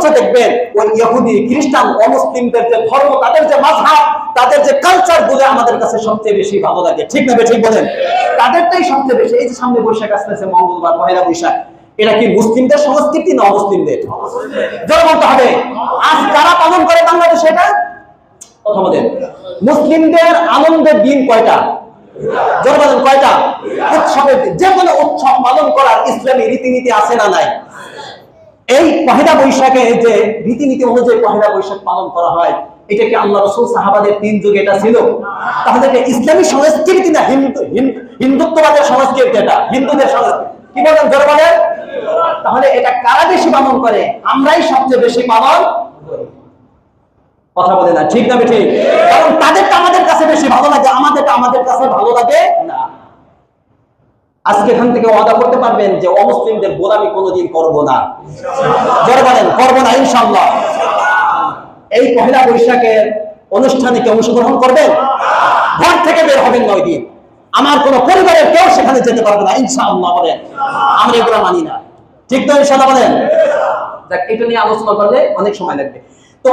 বরঞ্চ দেখবেন ওই ইহুদি, খ্রিস্টান, অমুসলিমদের যে ধর্ম, তাদের যে মাঝহাব তাদের যে কালচার বলে আমাদের কাছে সবচেয়ে বেশি ভালো লাগে। ঠিক না ঠিক বলেন? তাদেরটাই সবচেয়ে বেশি। এই যে সামনে বৈশাখ আসতেছে, মঙ্গলবার, পহেলা বৈশাখ। এটা কি মুসলিমদের সংস্কৃতি না অমুসলিমদের? জোর বলতে হবে। আজ কারা পালন করে বাংলাদেশে এটা? কথা বলেন। মুসলিমদের আনন্দের দিন কয়টা? জোর বলেন, কয়টা? উৎসবের যে কোনো উৎসব পালন করার ইসলামী রীতিনীতি আছে না নাই? এই পহেলা বৈশাখে যে রীতিনীতি অনুযায়ী পহেলা বৈশাখ পালন করা হয়, এটা কি আল্লাহ রসুল সাহাবাদের তিন যুগে এটা ছিল? তাহলে এটা ইসলামী সংস্কৃতি না হিন্দু? হিন্দুত্ববাদের সংস্কৃতি এটা, হিন্দুদের সংস্কৃতি। কি বলেন, জোর বলেন? তাহলে এটা কারা বেশি পালন করে? আমরাই সবচেয়ে বেশি পালন। কথা বলে না, ঠিক না ঠিক কারণ তাদেরটা আমাদের কাছে বেশি ভালো লাগে, আমাদেরটা আমাদের কাছে ভালো লাগে না। আজকে এখান থেকে ওয়াদা করতে পারবেন যে অমুসলিমদের গোলামি কোনোদিন করব না। বলেন, করব না ইনশাআল্লাহ। এই পহেলা বৈশাখের অনুষ্ঠানে কি অংশগ্রহণ করবেন? ঘর থেকে বের হবেন নয় দিন। আমার কোন পরিবারের কেউ সেখানে যেতে পারবে না, ইনশাআল্লাহ বলেন। আমরা এগুলো মানি না। ঠিক তো ইনশাআল্লাহ বলেন? এটা নিয়ে আলোচনা করলে অনেক সময় লাগবে। তো